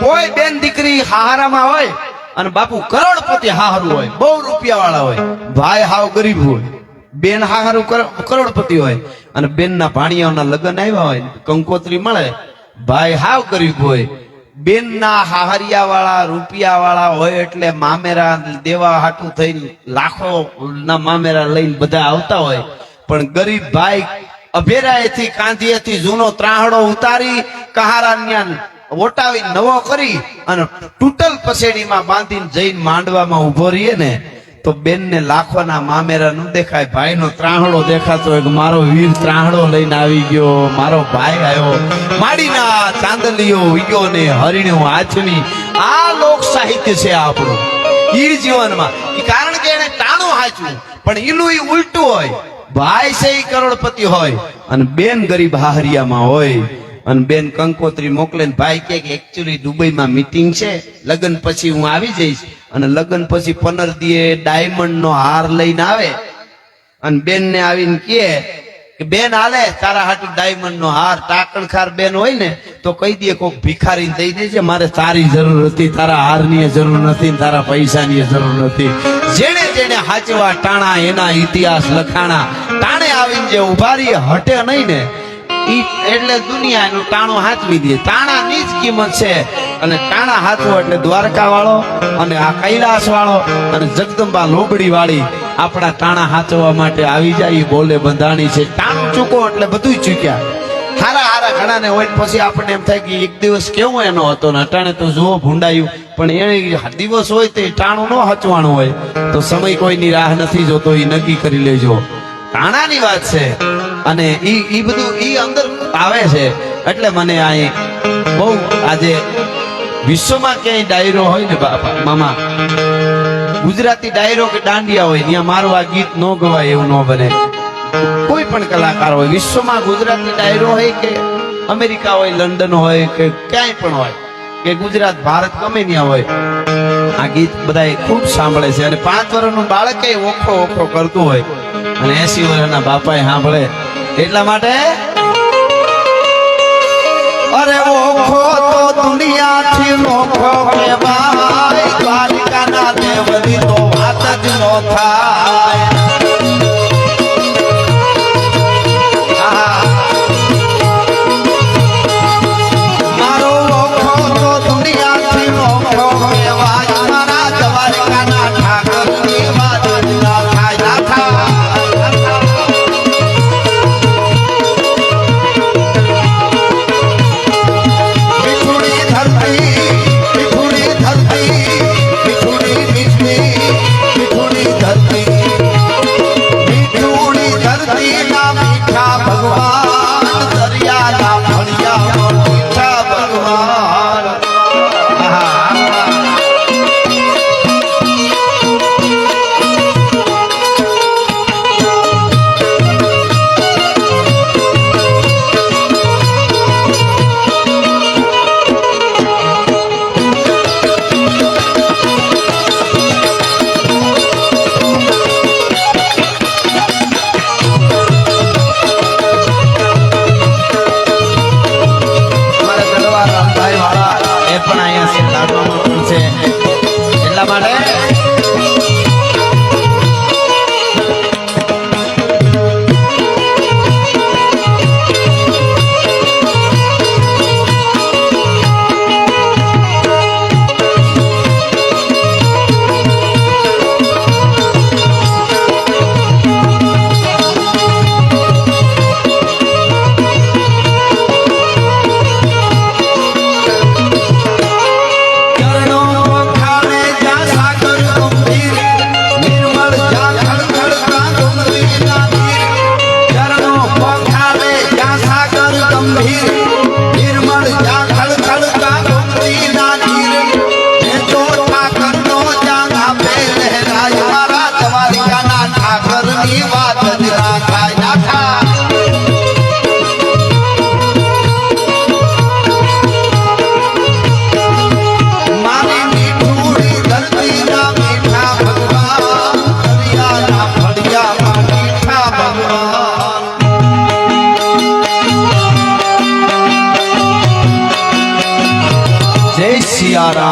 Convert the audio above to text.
કોઈ બેન દીકરી હાહારામાં હોય અને બાપુ કરોડપતિ હાહારું હોય, બહુ રૂપિયા વાળા હોય, ભાઈ હાવ ગરીબ હોય, બેન કર- કરોડપતિ હોય અને બેનના ભાણિયાઓના લગ્ન આવ્યા હોય, કંકોત્રી મળે, ભાઈ હાવ ગરીબ હોય, બેનના હાહરિયા વાળા રૂપિયા વાળા હોય એટલે મામેરા દેવા હાટું થઈને લાખો ના મામેરા લઈને બધા આવતા હોય, પણ ગરીબ ભાઈ અભેરાએથી કાંધીએથી જૂનો ત્રાહડો ઉતારી કહારાન્યાન ઓટાવી નવો કરી અને ટૂટલ પસેડીમાં બાંધીને જઈને માંડવામાં ઊભો રહીએ ને, તો બેનને લાખોના મામેરા ન દેખાય. ભાઈનો ત્રાહડો દેખાતો હોય મારો વીર ત્રાહડો લઈને આવી ગયો, મારો ભાઈ આવ્યો. માડીના ચાંદલીઓ વિયો ને હરિણ્યો આચમી આ લોક સાહિત્ય છે આપણું. ઈ જીવનમાં. કારણ કે એને ટાણું હાચવું પણ એનું ઈ ઉલટું હોય. ભાઈ છે એ કરોડપતિ હોય, અને બેન ગરીબ હાહરિયામાં હોય, અને બેન કંકોત્રી મોકલે ભાઈ કે એકચ્યુઅલી દુબઈમાં મીટિંગ છે, લગ્ન પછી હું આવી જઈશ, અને લગ્ન પછી પનર દીએ ડાયમંડ નો હાર લઈને આવે, અને બેન ને આવીને કહે કે, બેન હાલે, તારા હાટુ ડાયમંડ નો હાર, ટાકણખાર બેન હોય ને તો કહી દે કોક ભિખારી દઈ દેજે, મારે તારી જરૂર હતી, તારા હારની જરૂર નથી, તારા પૈસાની જરૂર નથી. જેણે જેણે હાચવા ટાણા, એના ઇતિહાસ લખાણા, ટાણે આવીને જે ઉભારી હટે નહીં ને એટલે દુનિયાનું ટાણું હાચવી દે. ટાણાની જ કિંમત છે. અને ટાણા હાચવો એટલે દ્વારકા વાળો અને આ કૈલાસ વાળો અને જગદંબા લોબડી વાળી આપણા ટાણા હાચવા માટે આવી જાય બોલે બંધાણી છે. ટાણું ચૂકો એટલે બધું ચૂક્યા. હારા હારા ઘણા ને હોય પછી આપણને એમ થાય કે એક દિવસ કેવો એનો હતો ને અટાણે તો જુઓ ભૂંડાયું. પણ એ દિવસ હોય તો ટાણું ન હચવાનું હોય. તો સમય કોઈની રાહ નથી જોતો એ નક્કી કરી લેજો. તાણાની વાત છે. અને ઈ ઈ બધું ઈ અંદર આવે છે. એટલે મને આ બહુ આજે વિશ્વમાં ક્યાંય ડાયરો હોય ને બાપા મામા, ગુજરાતી ડાયરો કે દાંડિયા હોય, ત્યાં મારું આ ગીત ન ગવાય એવું ન બને. કોઈ પણ કલાકાર હોય, વિશ્વમાં ગુજરાતી ડાયરો હોય કે અમેરિકા હોય, લંડન હોય કે ક્યાંય પણ હોય, કે ગુજરાત, ભારત ગમે ત્યાં હોય, આ ગીત બધા ખૂબ સાંભળે છે. અને પાંચ વર્ષનું બાળક ઓખો ઓખો કરતું હોય અને એસી વર્ષના બાપાએ સાંભળે. એટલા માટે અરે ઓખો તો દુનિયાથી નોખો કહેવાય. દ્વારિકાના દેવની તો વાત જ નો થાય. Come on. দিয়ারা